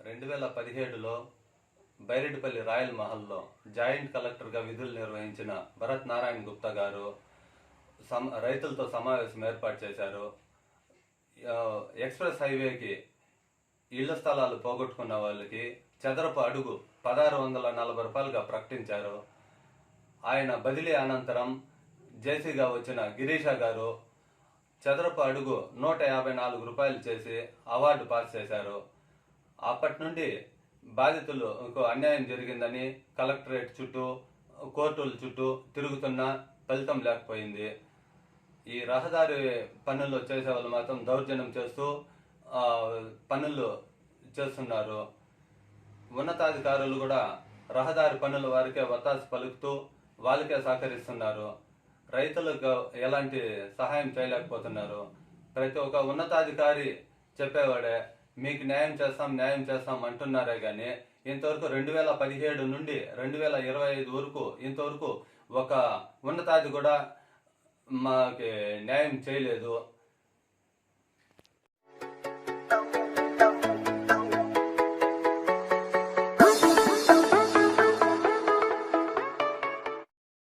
రెండు వేల పదిహేడులో బైరెడ్డిపల్లి రాయల్ మహల్లో జాయింట్ కలెక్టర్గా విధులు నిర్వహించిన భరత్ నారాయణ గుప్తా గారు సమ రైతులతో సమావేశం ఏర్పాటు చేశారు. ఎక్స్ప్రెస్ హైవేకి ఇళ్ళ స్థలాలు పోగొట్టుకున్న వాళ్ళకి చదరపు అడుగు పదహారు వందల నలభై రూపాయలుగా ప్రకటించారు. ఆయన బదిలీ అనంతరం జేసీగా వచ్చిన గిరీష గారు చదరపు అడుగు నూట యాభై నాలుగు రూపాయలు చేసి అవార్డు పాస్ చేశారు. అప్పటి నుండి బాధితులకు అన్యాయం జరిగిందని కలెక్టరేట్ చుట్టూ కోర్టుల చుట్టూ తిరుగుతున్నా ఫలితం లేకపోయింది. ఈ రహదారి పనులు చేసే వాళ్ళు మాత్రం దౌర్జన్యం చేస్తూ పనులు చేస్తున్నారు. ఉన్నతాధికారులు కూడా రహదారి పనుల వారికే వత్తాసు పలుకుతూ వాళ్ళకే సహకరిస్తున్నారు. రైతులకు ఎలాంటి సహాయం చేయలేకపోతున్నారు. ప్రతి ఒక్క ఉన్నతాధికారి చెప్పేవాడే మీకు న్యాయం చేస్తాం న్యాయం చేస్తాం అంటున్నారే కానీ ఇంతవరకు రెండు వేల పదిహేడు నుండి రెండు వేల ఇరవై ఐదు వరకు ఇంతవరకు ఒక ఉన్నతాది కూడా మాకి న్యాయం చేయలేదు